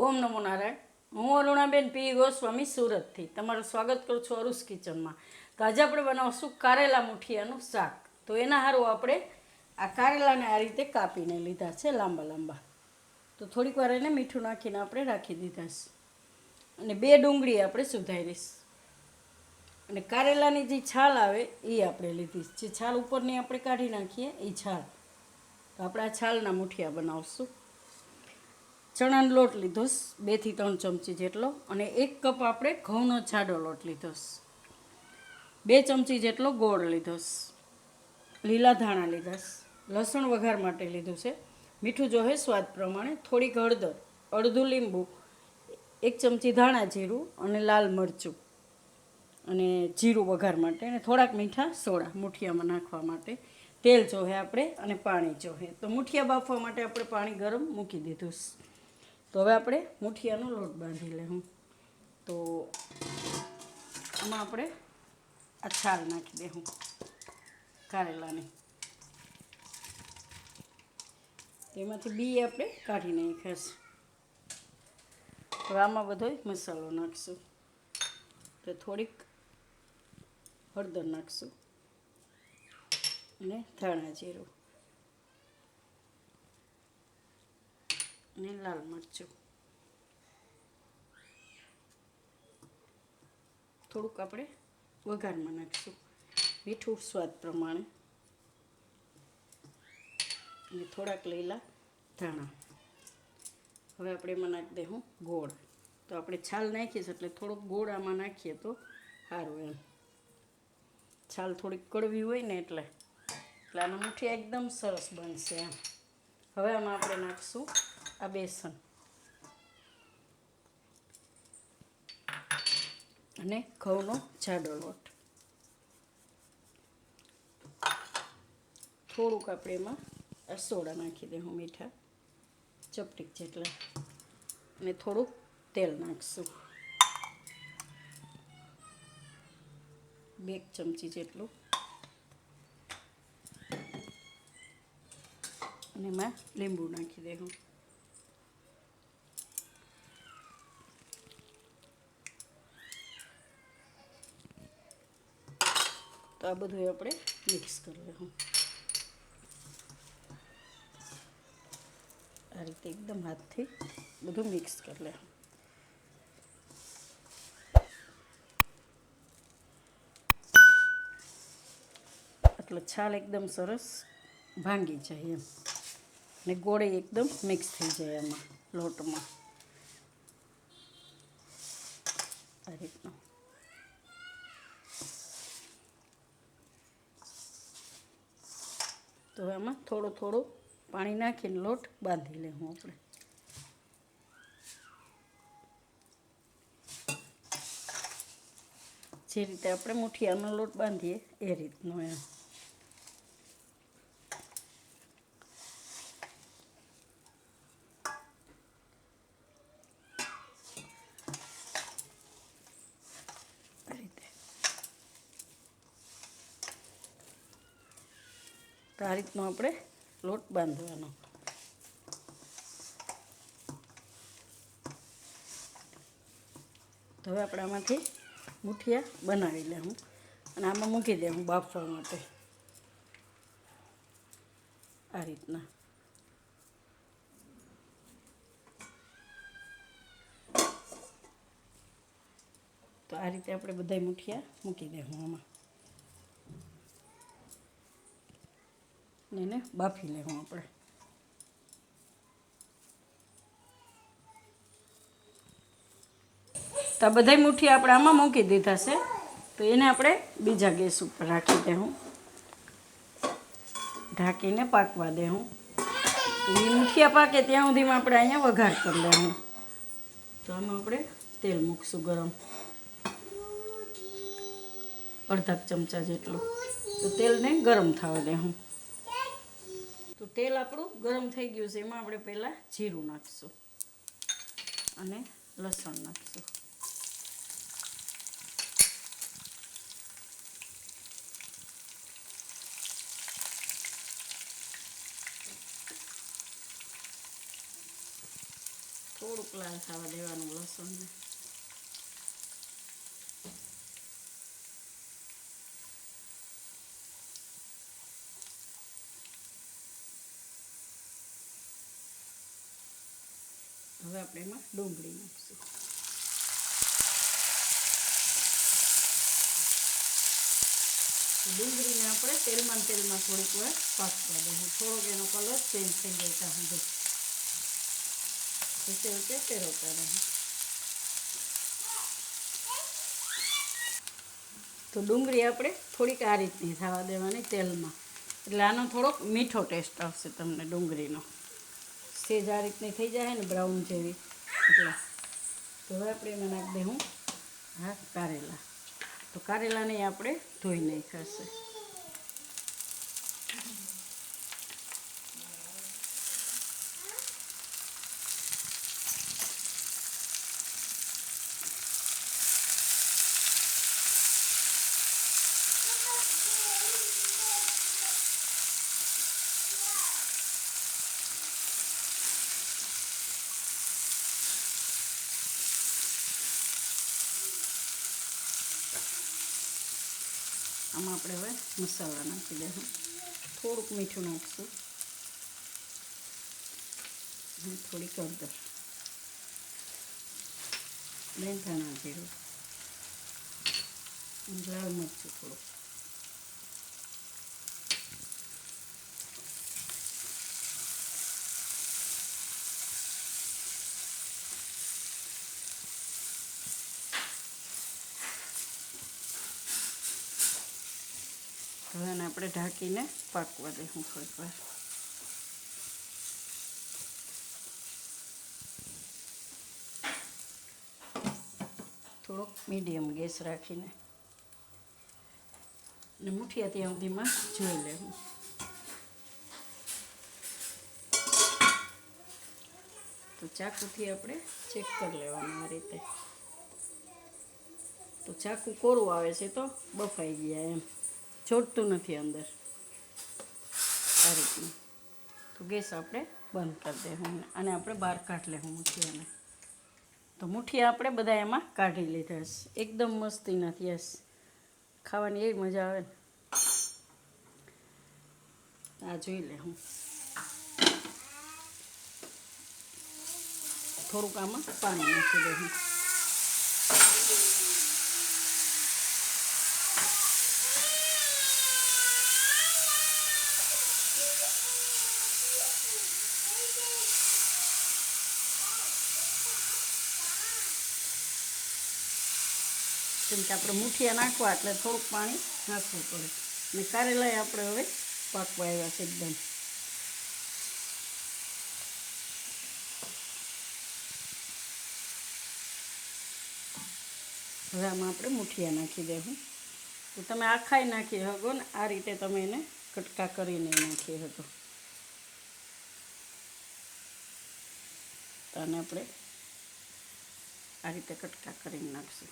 ઓમ નમો નારાયણ. હું અરુણાબેન પી. ગોસ્વામી, સુરતથી. તમારું સ્વાગત કરું છું અરુસ કિચનમાં. તો આજે આપણે બનાવશું કારેલા મુઠિયાનું શાક. તો એના હારું આપણે આ કારેલાને આ રીતે કાપીને લીધા છે લાંબા લાંબા. તો થોડીક વાર એને મીઠું નાખીને આપણે રાખી દીધા છે. અને બે ડુંગળી આપણે સુધારીશ અને કારેલાની જે છાલ આવે એ આપણે લીધી જે છાલ ઉપરની આપણે કાઢી નાખીએ, એ છાલ. તો આપણે આ છાલના મુઠિયા બનાવશું. ચણાનો લોટ લીધો બેથી ત્રણ ચમચી જેટલો, અને એક કપ આપણે ઘઉંનો જાડો લોટ લીધો બે ચમચી જેટલો ગોળ લીધો લીલા ધાણા લીધા લસણ વઘાર માટે લીધું છે. મીઠું જોહે સ્વાદ પ્રમાણે થોડીક હળદર, અડધું લીંબુ, એક ચમચી ધાણા જીરું અને લાલ મરચું અને જીરું વઘાર માટે અને થોડાક મીઠા સોડા મુઠિયામાં નાખવા માટે. તેલ જોહે આપણે અને પાણી જોહે તો મુઠિયા બાફવા માટે આપણે પાણી ગરમ મૂકી દીધું. તો હવે આપણે મુઠિયાનો લોટ બાંધી લેવું તો આમાં આપણે આ છાલ નાખી દેવું કારેલાની. તેમાંથી બી આપણે કાઢી નાખીશ હવે આમાં બધો મસાલો નાખીશું. તો થોડીક હળદર નાખીશું. અને ધાણા જીરું. અને લાલ મરચું થોડુંક આપણે વઘારમાં નાખીશું મીઠું સ્વાદ પ્રમાણે અને થોડાક લીલા ધાણા હવે આપણે એમાં નાખી દઈશું ગોળ તો આપણે છાલ નાખીએ છીએ એટલે થોડોક ગોળ આમાં નાખીએ તો સારું એમ છાલ થોડીક કડવી હોય ને એટલે એટલે આના મુઠ્ઠી એકદમ સરસ બનશે એમ હવે આમાં આપણે નાખીશું આ બેસન. અને ઘઉંનો જાડો લોટ. થોડુંક આપણે એમાં સોડા નાખી દઉં મીઠા. ચપટીક જેટલા. અને થોડુંક તેલ નાખશું. બે ચમચી જેટલું. અને એમાં લીંબુ નાખી દેવું આ બધું આપણે મિક્સ કરી લેવું આ રીતે એકદમ હાથથી બધું મિક્સ કરી લેવું એટલે છાલ એકદમ સરસ ભાંગી જાય એમ. ને ગોળે એકદમ મિક્સ થઈ જાય એમાં લોટમાં. આ રીતનું. તો હવે આમાં થોડું થોડું પાણી નાખીને લોટ બાંધી લેવું આપણે. જે રીતે આપણે મુઠિયાનો લોટ બાંધીએ એ રીતનો એમ આ રીતે તો આ રીતનો આપણે લોટ બાંધવાનો. તો હવે આપણે આમાંથી મુઠિયા બનાવી લેવું અને આમાં મૂકી દેવું બાફવા માટે. આ રીતના. તો આ રીતે આપણે બધાય મુઠિયા મૂકી દેવું આમાં. એને બાફી લેવું આપણે. તો આ બધાય મુઠ્ઠી આપણે આમાં મૂકી દીધા છે. તો એને આપણે બીજા ગેસ ઉપર રાખી દેવું. ઢાંકીને પાકવા દેવું. એ મુઠિયા પાકે ત્યાં સુધીમાં આપણે અહીંયા વઘાર કરી લેવું તો આમાં આપણે તેલ મૂકશું ગરમ. અડધા ચમચા જેટલું. તો તેલને ગરમ થવા દેવું. તો તેલ આપણું ગરમ થઈ ગયું છે. એમાં આપણે પહેલાં જીરું નાખીશું અને લસણ નાખીશું. થોડુંક લાલ થવા દેવાનું લસણને હવે આપણે એમાં ડુંગળી નાખીશું ડુંગળીને આપણે તેલમાં તેલમાં થોડીક વાર પાકવા દઈશું થોડોક એનો કલર ચેન્જ થઈ જાય ત્યાં સુધી. વચ્ચે વચ્ચે ફેરવતા રહે તો ડુંગળી આપણે થોડીક આ રીતની થવા દેવાની તેલમાં. એટલે આનો થોડોક મીઠો ટેસ્ટ આવશે તમને ડુંગળીનો. સેજ આ રીતની થઈ જાય ને બ્રાઉન જેવી. એટલે તો હવે આપણે એમાં નાખી દઉં હા. કારેલા. તો કારેલાને આપણે ધોઈ નાખાશે આમાં આપણે હવે મસાલા નાખી દઈશું થોડુંક મીઠું નાખીશું. અને થોડીક હળદર. મેંથાણા જીરું. લાલ મરચું થોડુંક. હવે એને આપણે ઢાંકીને પાકવા દઈશું થોડીક વાર. થોડોક મીડિયમ ગેસ રાખીને ને મુઠિયા ત્યાં સુધીમાં જોઈ લેવું તો ચાકુથી આપણે ચેક કરી લેવાનું આ રીતે. તો ચાકુ કોરું આવે છે તો બફાઈ ગયા એમ. ચોટતું નથી અંદર. આ રીતનું. તો ગેસ આપણે બંધ કરી દઈશું અને આપણે બહાર કાઢી લેવું મુઠિયાને. તો મુઠિયા આપણે બધા એમાં કાઢી લીધા છે. એકદમ મસ્તી નથી યસ ખાવાની એવી મજા આવે ને. આ જોઈ લે હું. થોડુંક આમાં પાણી નાખી દઉં કેમ કે આપણે મુઠિયા નાખવા એટલે થોડુંક પાણી નાખવું પડે. અને કારેલા આપણે હવે પાકવા આવ્યા છે એકદમ. હવે આમાં આપણે મુઠિયા નાખી દેવું તો તમે આખાય નાખી શકો ને આ રીતે તમે એને કટકા કરીને નાખીએ હતો તો. આને આપણે આ રીતે કટકા કરીને નાખશું.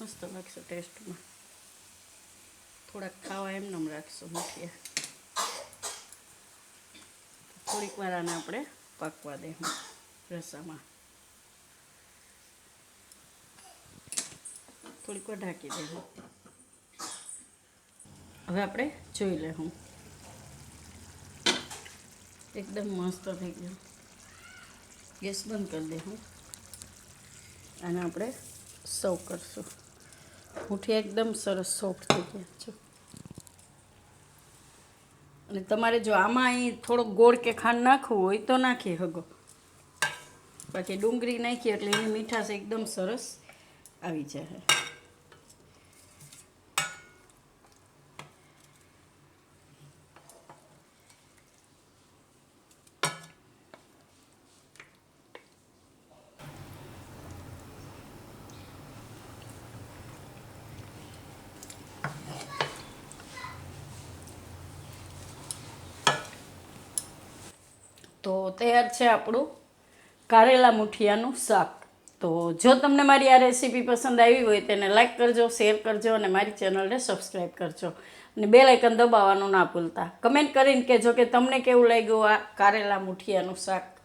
મસ્ત લાગશે ટેસ્ટમાં. થોડાક ખાવા એમને એમ રાખશું. મૂઠિયા થોડીક વાર આને આપણે પાકવા દઈશું રસામાં. થોડીક વાર ઢાંકી દઈશું હવે આપણે જોઈ લેવું એકદમ મસ્ત થઈ ગયું. ગેસ બંધ કરી દઈશું અને આપણે સર્વ કરશું. મુઠિયા એકદમ સરસ સોફ્ટ થઈ ગયા છે. અને તમારે જો આમાં અહીં થોડોક ગોળ કે ખાંડ નાખવું હોય તો નાખી હગો બાકી ડુંગળી નાખી એટલે એની મીઠાશ એકદમ સરસ આવી જાય તો તૈયાર છે આપણું કારેલા મુઠિયાનું શાક. તો જો તમને મારી આ રેસીપી પસંદ આવી હોય તેને લાઈક કરજો, શેર કરજો અને મારી ચેનલને સબસ્ક્રાઈબ કરજો. અને બે લાઇકન દબાવવાનું ના ભૂલતા. કમેન્ટ કરીને કહેજો કે તમને કેવું લાગ્યું આ કારેલા મુઠિયાનું શાક.